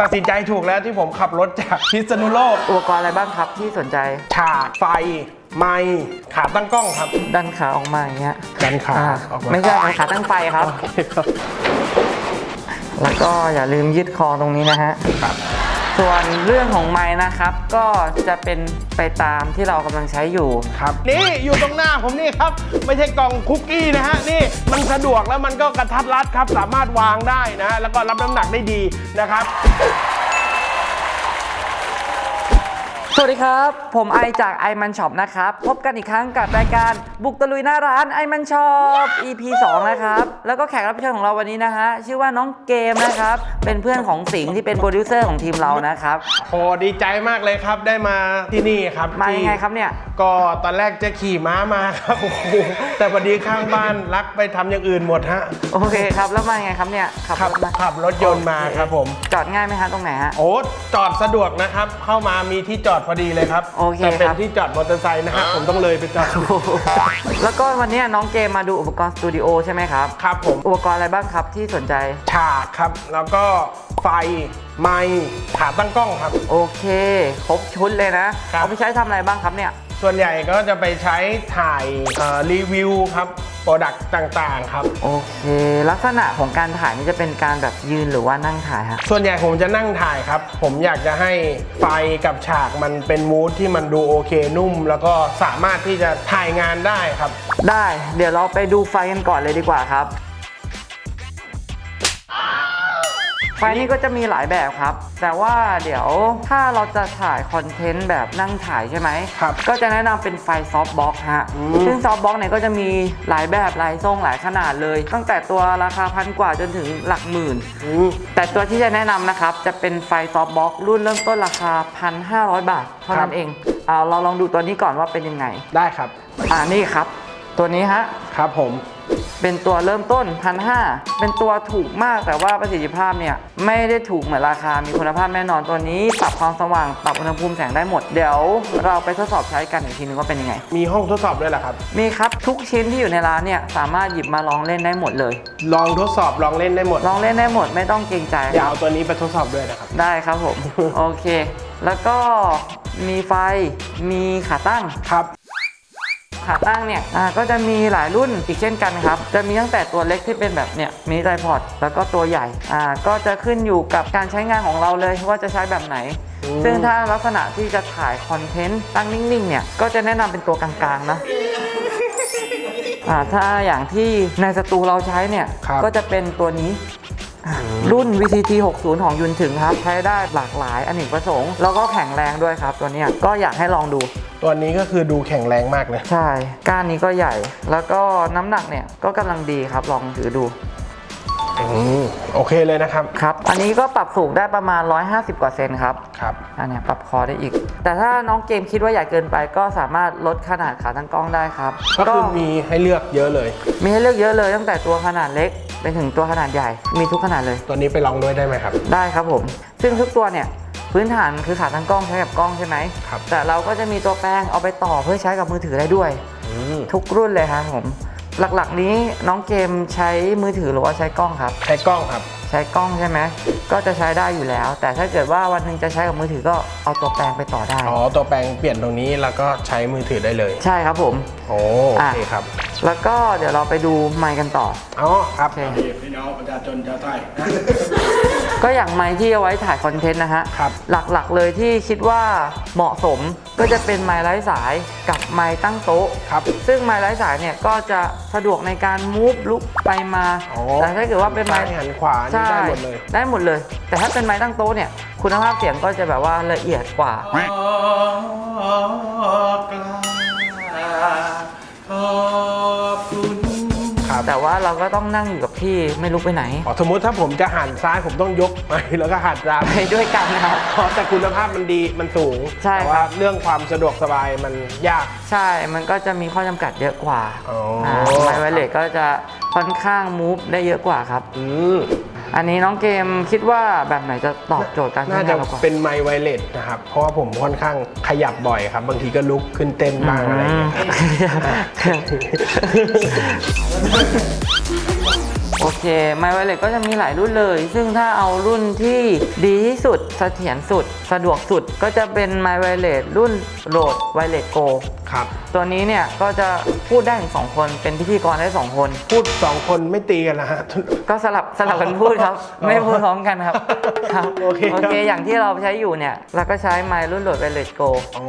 ตัดสินใจถูกแล้วที่ผมขับรถจากพิษณุโลก อุปกรณ์อะไรบ้างครับที่สนใจ ฉากไฟ ไมค์ขาตั้งกล้องครับ ดันขาออกมาอย่างเงี้ยดันขาอ่าออกมาไม่ใช่ขาตั้งไฟครับครับ แล้วก็อย่าลืมยืดคอตรงนี้นะฮะ ครับ ส่วนเรื่องของไม้นะครับ ก็จะเป็นไปตามที่เรากำลังใช้อยู่ ครับ นี่อยู่ตรงหน้าผมนี่ครับ ไม่ใช่กล่องคุกกี้นะฮะนี่มันสะดวกแล้วมันก็กระทัดรัดครับ สามารถวางได้นะฮะแล้วก็รับน้ำหนักได้ดีนะครับ สวัสดีครับ ผมไอจากไอมันช็อปนะครับ พบกันอีกครั้งกับรายการบุกตะลุยหน้าร้านไอมันช็อป EP 2 นะครับ แล้วก็แขกรับเชิญของเราวันนี้นะฮะ ชื่อว่าน้องเกมนะครับ เป็นเพื่อนของสิงห์ที่เป็นโปรดิวเซอร์ของทีมเรานะครับโหดีใจมากเลยครับได้มาที่นี่ครับมาที่ยังไงครับเนี่ย ก็ตอนแรกจะขี่ม้ามาครับโอ้โหแต่พอดีข้างบ้านรักไปทำอย่างอื่นหมดฮะโอเคครับ แล้วมายังไงครับเนี่ยขับขัรบถมาขับรถยนต์มาครับผม จอดง่ายไหมฮะตรงไหนฮะ โอ้จอดสะดวกนะครับ เข้ามามีที่จอดพอดีเลยครับโอเคแต่เป็นครับ ที่จอดมอเตอร์ไซค์นะครับผมต้องเลยไปจอดแล้วก็วันนี้น้องเกมมาดูอุปกรณ์สตูดิโอใช่ไหมครับ ครับผม อุปกรณ์อะไรบ้างครับที่สนใจ ฉากครับ แล้วก็ไฟ ไมค์ขาตั้งกล้องครับ โอเค ครบชุดเลยนะครับ เอาไปใช้ทำอะไรบ้างครับเนี่ย ส่วนใหญ่ก็จะไปใช้ถ่ายเอ่อรีวิวครับโปรดักต์ต่างๆครับ โอเค ลักษณะของการถ่ายนี่จะเป็นการแบบยืนหรือว่านั่งถ่ายฮะส่วนใหญ่ผมจะนั่งถ่ายครับ ผมอยากจะให้ไฟกับฉากมันเป็นมูทที่มันดูโอเคนุ่ม แล้วก็สามารถที่จะถ่ายงานได้ครับ ได้ เดี๋ยวเราไปดูไฟกันก่อนเลยดีกว่าครับ ฟนี่ก็จะมีหลายแบบครับ แต่ว่าเดี๋ยวถ้าเราจะถ่ายคอนเทนต์แบบนั่งถ่ายใช่ไหมครับ ก็จะแนะนำเป็นไฟซอฟต์บ็อกฮะ อืม ซึ่งซอฟต์บ็อกเนี่ยก็จะมีหลายแบบหลายทรงหลายขนาดเลย ตั้งแต่ตัวราคาพันกว่าจนถึงหลักหมื่น อืม แต่ตัวที่จะแนะนำนะครับ จะเป็นไฟซอฟต์บ็อกรุ่นเริ่มต้นราคา 1,500 บาท เท่านั้นเองเอาเราลองดูตัวนี้ก่อนว่าเป็นยังไง ได้ครับ อ่านี่ครับ ตัวนี้ฮะ ครับผม เป็นตัวเริ่มต้น1,500เป็นตัวถูกมากแต่ว่าประสิทธิภาพเนี่ยไม่ได้ถูกเหมือนราคา มีคุณภาพแน่นอนตัวนี้ ปรับความสว่าง ปรับอุณหภูมิแสงได้หมด เดี๋ยวเราไปทดสอบใช้กันอีกทีนึงว่าเป็นยังไง มีห้องทดสอบด้วยเหรอครับ มีครับทุกชิ้นที่อยู่ในร้านเนี่ยสามารถหยิบมาลองเล่นได้หมดเลย ลองทดสอบลองเล่นได้หมดลองเล่นได้หมดไม่ต้องเกรงใจเดี๋ยวครับเอาตัวนี้ไปทดสอบด้วยนะครับ ได้ครับผม โอเค แล้วก็มีไฟ มีขาตั้ง ครับ ขาตั้งเนี่ยอ่าก็จะมีหลายรุ่นอีกเช่นกันครับ จะมีตั้งแต่ตัวเล็กที่เป็นแบบเนี่ยมินิไทพอดแล้วก็ตัวใหญ่อ่าก็จะขึ้นอยู่กับการใช้งานของเราเลยว่าจะใช้แบบไหนอืมซึ่งถ้าลักษณะที่จะถ่ายคอนเทนต์ตั้งนิ่งๆ เนี่ย ก็จะแนะนำเป็นตัวกลางๆ นะอ่าถ้าอย่างที่ในสตูเราใช้เนี่ยครับก็จะเป็นตัวนี้ รุ่น VCT 60 ของยุนถึงครับ ใช้ได้หลากหลายอเนกประสงค์ แล้วก็แข็งแรงด้วยครับ ตัวเนี้ยก็อยากให้ลองดู ตัวนี้ก็คือดูแข็งแรงมากเลย ใช่ ก้านนี้ก็ใหญ่ แล้วก็น้ำหนักเนี่ยก็กำลังดีครับ ลองถือดู อืมโอเคเลยนะครับ ครับ อันนี้ก็ปรับสูงได้ประมาณ 150 กว่าเซนครับ ครับ อันเนี้ยปรับคอได้อีก แต่ถ้าน้องเกมคิดว่าใหญ่เกินไป ก็สามารถลดขนาดขาตั้งกล้องได้ครับก็คือมีให้เลือกเยอะเลย มีให้เลือกเยอะเลยตั้งแต่ตัวขนาดเล็กไปถึงตัวขนาดใหญ่ มีทุกขนาดเลย ตัวนี้ไปลองด้วยได้ไหมครับ ได้ครับผม ซึ่งทุกตัวเนี่ยพื้นฐานคือขาตั้งกล้องใช้กับกล้องใช่ไหมครับ แต่เราก็จะมีตัวแปลงเอาไปต่อเพื่อใช้กับมือถือได้ด้วยอืมทุกรุ่นเลยครับผม หลักๆ นี้น้องเกมใช้มือถือหรือว่าใช้กล้องครับ ใช้กล้องครับ ใช้กล้องใช่ไหมก็จะใช้ได้อยู่แล้ว แต่ถ้าเกิดว่าวันหนึ่งจะใช้กับมือถือก็เอาตัวแปลงไปต่อได้ อ๋อ ตัวแปลงเปลี่ยนตรงนี้แล้วก็ใช้มือถือได้เลย ใช่ครับผม โอ้โอเคครับ แล้วก็เดี๋ยวเราไปดูไมค์กันต่อ อ๋อครับ โอเค พี่น้องประชาชนชาวไทย ก็อย่างไมค์ที่เอาไว้ถ่ายคอนเทนต์นะฮะ ครับ หลักๆเลยที่คิดว่าเหมาะสมก็จะเป็นไมค์ไร้สายกับไมค์ตั้งโต๊ะ ครับ ซึ่งไมค์ไร้สายเนี่ยก็จะสะดวกในการมูฟลุกไปมา อ๋อแต่ถ้าเกิดว่าเป็นไมซ้ายค์หันขวานี่ใช่ได้หมดเลย ได้หมดเลย แต่ถ้าเป็นไม้ตั้งโต๊ะเนี่ยคุณภาพเสียงก็จะแบบว่าละเอียดกว่า ขอกราบขอบคุณครับ แต่ว่าเราก็ต้องนั่งอยู่กับที่ไม่ลุกไปไหนอ๋อสมมุติถ้าผมจะหันซ้ายผมต้องยกไปแล้วก็หันซ้ายไปด้วยกันนะครับเพราะแต่คุณภาพมันดีมันสูงใช่แต่ครัว่าบเรื่องความสะดวกสบายมันยาก ใช่ มันก็จะมีข้อจำกัดเยอะกว่าอ๋ออ่าไมค์ไวเลสก็จะค่อนข้างมูฟได้เยอะกว่าครับ อืมอันนี้น้องเกมคิดว่าแบบไหนจะตอบโจทย์การใช้น่างาจะนเรากว่า เป็นไมค์ไวเลสนะครับ เพราะว่าผมค่อนข้างขยับบ่อยครับ บางทีก็ลุกขึ้นเต้นบ้างอะไรอย่างเงี้ยครับโอโอ เคไม w ว r เล s ก็จะมีหลายรุ่นเลย ซึ่งถ้าเอารุ่นที่ดีที่สุดเสถียรสุด สะดวกสุดก็จะเป็นไม w ว r เล s รุ่นโหลดไวเลสโกครับ ตัวนี้เนี่ยก็จะพูดได้ถึงสองคนเป็นพิธีกรได้สองคน พูดสองคนไม่ตีกันนะฮะ ก็สลับสลับกันพูดครับอ๋อไม่พูดพร้อมกันครับครับโอเคครับโอเคอย่างที่เราใช้อยู่เนี่ยเราก็ใช้ไมค์รุ่นโหลดไวเลสโกโอ้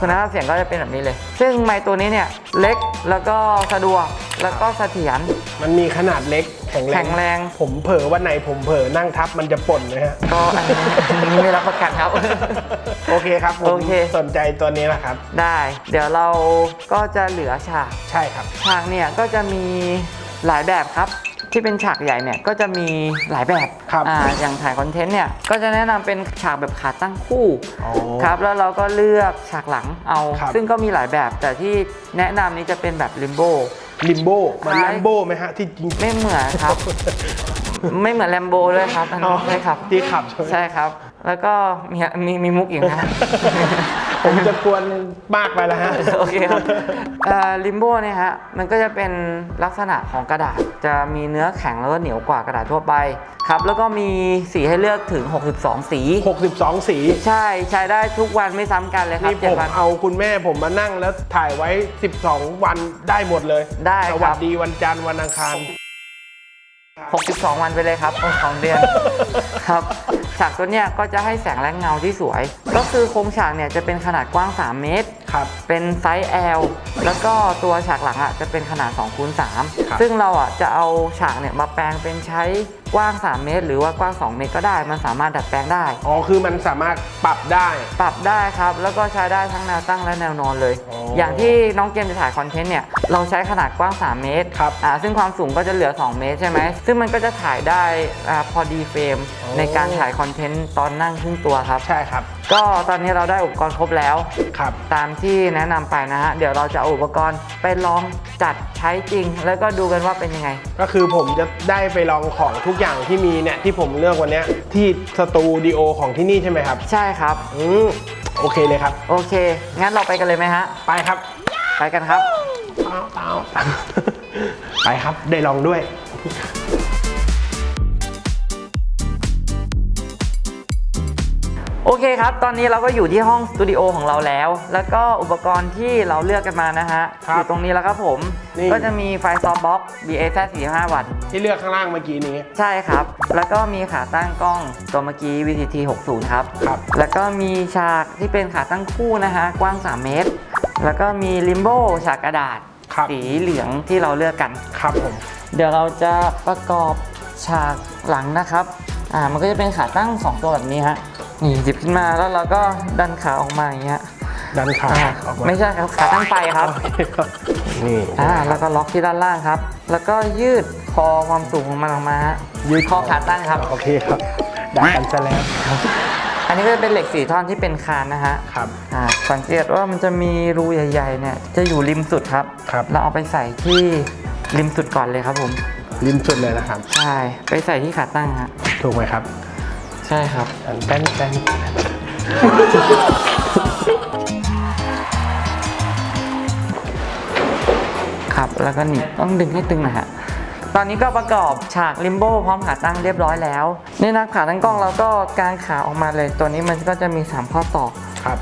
คุณภาพเสียงก็จะเป็นแบบนี้เลย ซึ่งไมค์ตัวนี้เนี่ยเล็กแล้วก็สะดวกแล้วก็เสถียรมันมีขนาดเล็ก แข็งแรง แข็งแรง ผมเผลอวันไหนผมเผลอนั่งทับมันจะป่นนะฮะ ก็อันนี้อันนี้ไม่รับประกันครับ โอเคครับผมโอเค สนใจตัวนี้นะครับ ได้ เดี๋ยวเราก็จะเหลือฉาก ใช่ครับ ฉากเนี่ยก็จะมีหลายแบบครับ ที่เป็นฉากใหญ่เนี่ยก็จะมีหลายแบบครับอ่าอย่างถ่ายคอนเทนต์เนี่ยก็จะแนะนำเป็นฉากแบบขาตั้งคู่อ๋อครับแล้วเราก็เลือกฉากหลังเอา ครับซึ่งก็มีหลายแบบแต่ที่แนะนำนี้จะเป็นแบบลิมโบ ลิมโบมันคล้าย แลมโบไหมฮะที่จริงไม่เหมือนครับ ไม่เหมือนแลมโบด้วยครับอันอ๋นั้อนใช่ครับ ที่ขับใช่ไหม ใช่ครับ แล้วก็มีมีมีมุกอีกนะ ผมจะกวนมากไปแล้วฮะ โอเคครับลิมโบเนี่ยฮะ มันก็จะเป็นลักษณะของกระดาษ จะมีเนื้อแข็งแล้วก็เหนียวกว่ากระดาษทั่วไปครับ แล้วก็มีสีให้เลือกถึง 62 สี 62 สี ใช่ใช้ได้ทุกวันไม่ซ้ำกันเลยครับนี่เจ็ผดมวัน เอาคุณแม่ผมมานั่งแล้วถ่ายไว้ 12 วันได้หมดเลยได้สควัรัสบดีวันจันทร์วันอังคาร 62 วันไปเลยครับของเดือน ครับ ฉากตัวเนี้ยก็จะให้แสงและเงาที่สวย ก็คือโครงฉากเนี่ยจะเป็นขนาดกว้าง 3 เมตร ครับ เป็นไซส์ L แล้วก็ตัวฉากหลังอะจะเป็นขนาด2คูณครับ 3ซึ่งเราอะจะเอาฉากเนี่ยมาแปลงเป็นใช้กว้าง 3 เมตร หรือว่ากว้าง 2 เมตรก็ได้ มันสามารถดัดแปลงได้ อ๋อคือมันสามารถปรับได้ ปรับได้ครับ แล้วก็ใช้ได้ทั้งแนวตั้งและแนวนอนเลย อ๋อออย่างที่น้องเกมจะถ่ายคอนเทนต์เนี่ย เราใช้ขนาดกว้าง 3 เมตรครับอ่าซึ่งความสูงก็จะเหลือ 2 เมตรใช่ไหม ซึ่งมันก็จะถ่ายได้อ่าพอดีเฟรมอ๋อในการถ่ายคอนเทนต์ตอนนั่งครึ่งตัวครับ ใช่ครับ ก็ตอนนี้เราได้อุปกรณ์ครบแล้ว ครับ ตามที่แนะนำไปนะฮะ เดี๋ยวเราจะเอาอุปกรณ์ไปลองจัดใช้จริง แล้วก็ดูกันว่าเป็นยังไง ก็คือผมจะได้ไปลองของทุกอย่างที่มีเนี่ยที่ผมเลือกวันเนี้ยที่สตูดิโอของที่นี่ใช่ไหมครับ ใช่ครับ อืมโอเคเลยครับ โอเค งั้นเราไปกันเลยไหมฮะ ไปครับไปกันครับเอาเอาไปครับได้ลองด้วย โอเคครับ ตอนนี้เราก็อยู่ที่ห้องสตูดิโอของเราแล้ว แล้วก็อุปกรณ์ที่เราเลือกกันมานะฮะ ครับอยู่ตรงนี้แล้วครับผม นี่ ก็จะมีไฟซอฟบ็อก BAZ 45 วัตต์ ที่เลือกข้างล่างเมื่อกี้นี้ ใช่ครับ แล้วก็มีขาตั้งกล้องตัวเมื่อกี้ VCT 60 ครับ ครับ แล้วก็มีฉากที่เป็นขาตั้งคู่นะฮะ กว้าง 3 เมตร แล้วก็มีลิมโบฉากกระดาษ ครับ สีเหลืองที่เราเลือกกัน ครับผม เดี๋ยวเราจะประกอบฉากหลังนะครับ อ่า มันก็จะเป็นขาตั้ง 2 ตัวแบบนี้ฮะ นี่หยิบขึ้นมาแล้วเราก็ดันขาออกมาอย่างเงี้ยดันขาอ่าออกมาไม่ใช่ครับขาตั้งไปครับ โอเคครับ นี่ อ่าแล้วก็ล็อกที่ด้านล่างครับ แล้วก็ยืดคอความสูงของมันออกมาฮะยืด คอขาตั้งครับ โอเคครับดัดกันซะแล้วอันนี้ก็จะเป็นเหล็กสี่ท่อนที่เป็นคานนะฮะครับ อ่าสังเกตว่ามันจะมีรูใหญ่ๆเนี่ยจะอยู่ริมสุดครับ ครับ เราเอาไปใส่ที่ริมสุดก่อนเลยครับผม ริมสุดเลยนะครับ ใช่ ไปใส่ที่ขาตั้งฮะถูกไหมครับใช่ครับแป้นแป้นครับแล้วก็หนีบต้องดึงให้ตึงหนะฮะตอนนี้ก็ประกอบฉากลิมโบพร้อมขาตั้งเรียบร้อยแล้วนี่นะขาตั้งกล้องเราก็กางขาออกมาเลย ตัวนี้มันก็จะมี 3 ข้อต่อครับ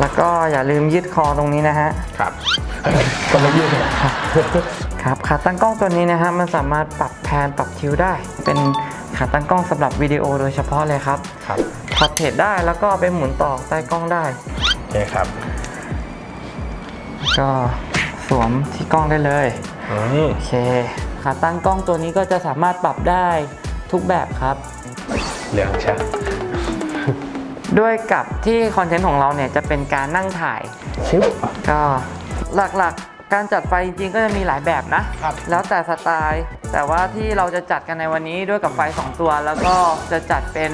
แล้วก็อย่าลืมยืดคอตรงนี้นะฮะครับคนละยืดเลยครับขาตั้งกล้องตัวนี้นะฮะมันสามารถปรับแพนปรับทิวได้เป็น ขาตั้งกล้องสำหรับวิดีโอโดยเฉพาะเลยครับครับถอดเทรดได้แล้วก็เอาไปหมุนต่อใต้กล้องได้ โอเคครับก็สวมที่กล้องได้เลยอืมโอเคขาตั้งกล้องตัวนี้ก็จะสามารถปรับได้ทุกแบบครับ เหลืองใช่ด้วยกับที่คอนเทนต์ของเราเนี่ยจะเป็นการนั่งถ่ายชิปก็หลักๆ การจัดไฟจริงๆก็จะมีหลายแบบนะ ครับ แล้วแต่สไตล์ แต่ว่าที่เราจะจัดกันในวันนี้ด้วยกับไฟ 2 ตัว แล้วก็จะจัดเป็น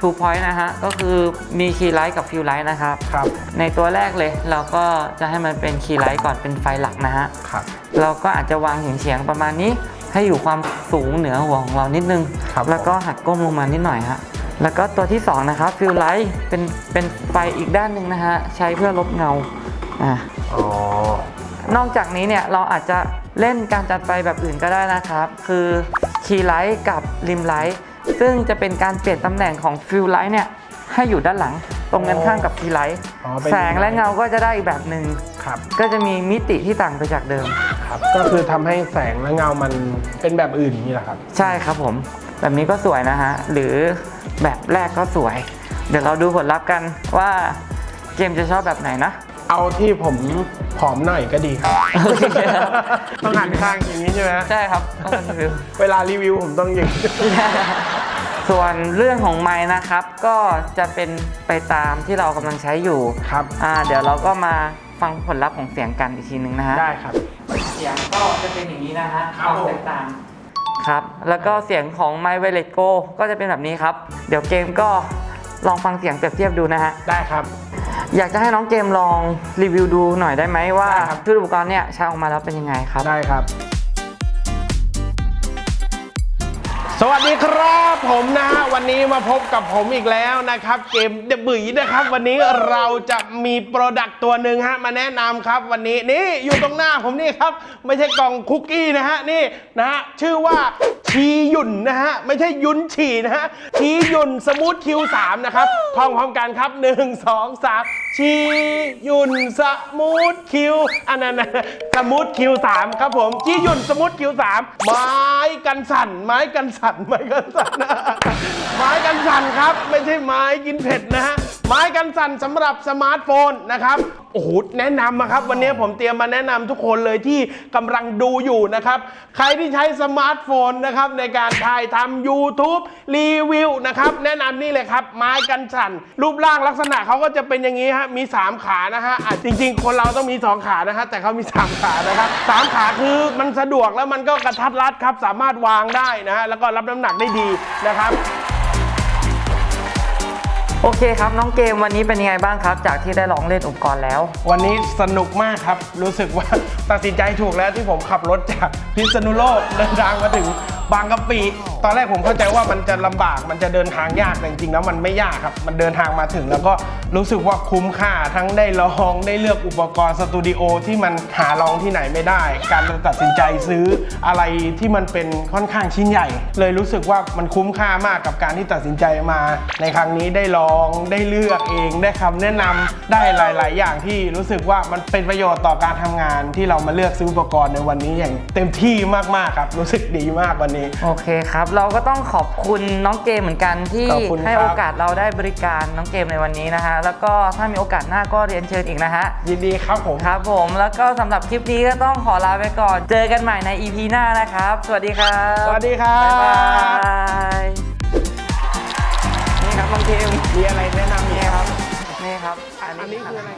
two point นะฮะ ก็คือมีคีย์ไลท์กับฟิวไลท์นะครับ ครับ ในตัวแรกเลยเราก็จะให้มันเป็นคีย์ไลท์ก่อนเป็นไฟหลักนะฮะ ครับ เราก็อาจจะวางเฉียงๆประมาณนี้ ให้อยู่ความสูงเหนือหัวของเรานิดนึง ครับ แล้วก็หักก้มลงมานิดหน่อยฮะ แล้วก็ตัวที่2นะครับฟิลไลท์เป็นเป็นไฟอีกด้านหนึ่งนะฮะใช้เพื่อลบเงาอะอ๋อ นอกจากนี้เนี่ยเราอาจจะเล่นการจัดไฟแบบอื่นก็ได้นะครับ คือคีย์ไลท์กับริมไลท์ซึ่งจะเป็นการเปลี่ยนตำแหน่งของฟิลไลท์เนี่ยให้อยู่ด้านหลัง ตรงกันข้ามกับคีย์ไลท์อ๋อเป็น แสงและเงาก็จะได้อีกแบบหนึ่งครับ ก็จะมีมิติที่ต่างไปจากเดิม ครับ ก็คือทำให้แสงและเงามันเป็นแบบอื่นนี่แหละครับ ใช่ครับผม แบบนี้ก็สวยนะฮะ หรือแบบแรกก็สวย เดี๋ยวเราดูผลลัพธ์กันว่าเกมจะชอบแบบไหนนะ เอาที่ผมผอมหน่อยก็ดีครับโอเคครับ ต้องหันข้างอย่างนี้ใช่ไหมใช่ครับต้องเป็นฟิล เวลารีวิวผมต้องอย่างนี้ ส่วนเรื่องของไม้นะครับ ก็จะเป็นไปตามที่เรากำลังใช้อยู่ครับ อ่าเดี๋ยวเราก็มาฟังผลลัพธ์ของเสียงกันอีกทีหนึ่งนะฮะ ได้ครับ เสียงก็จะเป็นอย่างนี้นะฮะครับผม แตกต่างครับ แล้วก็เสียงของ My w i l e t Go ก็จะเป็นแบบนี้ครับ เดี๋ยวเกมก็ลองฟังเสียงเปรียบเทียบดูนะฮะ ได้ครับ อยากจะให้น้องเกมลองรีวิวดูหน่อยได้ไหมว่าได้ครับชุดอุปกรณ์เนี่ยใช้ออกมาแล้วเป็นยังไงครับ ได้ครับ สวัสดีครับผมนะฮะวันนี้มาพบกับผมอีกแล้วนะครับ เกมเดบุ๋ยนะครับ วันนี้เราจะมีโปรดักต์ตัวหนึ่งฮะมาแนะนำครับวันนี้นี่อยู่ตรงหน้าผมนี่ครับ ไม่ใช่กล่องคุกกี้นะฮะนี่นะฮะชื่อว่าชีหยุ่นนะฮะไม่ใช่ยุนฉี่นะฮะชีหยุ่นสมูทคิวสามนะครับท่องพร้อมกันครับหนึ่งสองสาม ชีหยุ่นสมูทคิวอันนั้นนะสมูทคิวสามครับผมชีหยุ่นสมูทคิวสามไม้กันสั่น ไม้กันสั่นไม้กันสั่นนะไม้กันสั่นครับ ไม่ใช่ไม้กินเผ็ดนะฮะ ไม้กันสั่นสำหรับสมาร์ทโฟนนะครับ โอ้โห แนะนำอะครับ วันนี้ผมเตรียมมาแนะนำทุกคนเลยที่กำลังดูอยู่นะครับ ใครที่ใช้สมาร์ทโฟนนะครับในการถ่ายทำ YouTube รีวิวนะครับ แนะนำนี่เลยครับ ไม้กันสั่น รูปร่างลักษณะเขาก็จะเป็นอย่างนี้ฮะ มี 3 ขานะฮะะจริง ๆ คนเราต้องมี 2 ขานะฮะ แต่เขามี 3 ขานะครับสามขาคือมันสะดวกแล้วมันก็กระทัดรัดครับ สามารถวางได้นะฮะ แล้วก็รับน้ำหนักได้ดีนะครับ โอเคครับน้องเกมวันนี้เป็นยังไงบ้างครับ จากที่ได้ลองเล่นอุปกรณ์แล้ว วันนี้สนุกมากครับ รู้สึกว่าตัดสินใจถูกแล้วที่ผมขับรถจากพิษณุโลกเดินทางมาถึง บางกะปิตอนแรกผมเข้าใจว่ามันจะลำบากมันจะเดินทางยากแต่จริงๆแล้วมันไม่ยากครับ มันเดินทางมาถึง แล้วก็รู้สึกว่าคุ้มค่าทั้งได้ลองได้เลือกอุปกรณ์สตูดิโอที่มันหาลองที่ไหนไม่ได้ การตัดสินใจซื้ออะไรที่มันเป็นค่อนข้างชิ้นใหญ่ เลยรู้สึกว่ามันคุ้มค่ามากกับการที่ตัดสินใจมา ในครั้งนี้ได้ลองได้เลือกเองได้คำแนะนำได้หลาย ๆ อย่างที่รู้สึกว่ามันเป็นประโยชน์ต่อการทำงานที่เรามาเลือกซื้ออุปกรณ์ในวันนี้อย่าง เต็มที่มากๆครับรู้สึกดีมากวันนี้โอเคครับ เราก็ต้องขอบคุณน้องเกมเหมือนกันที่ขอบคุณให้ครับโอกาสเราได้บริการน้องเกมในวันนี้นะฮะ แล้วก็ถ้ามีโอกาสหน้าก็เรียนเชิญอีกนะฮะ ยินดีครับผม ครับผม แล้วก็สำหรับคลิปนี้ก็ต้องขอลาไปก่อน เจอกันใหม่ใน EP หน้านะครับ สวัสดีครับสวัสดีครับ บ๊ายบายนี่ครับน้องเกมมีอะไรแนะนำอีกนี่ไหมครับ นี่ครับ อันนี้คืออะไรฮะ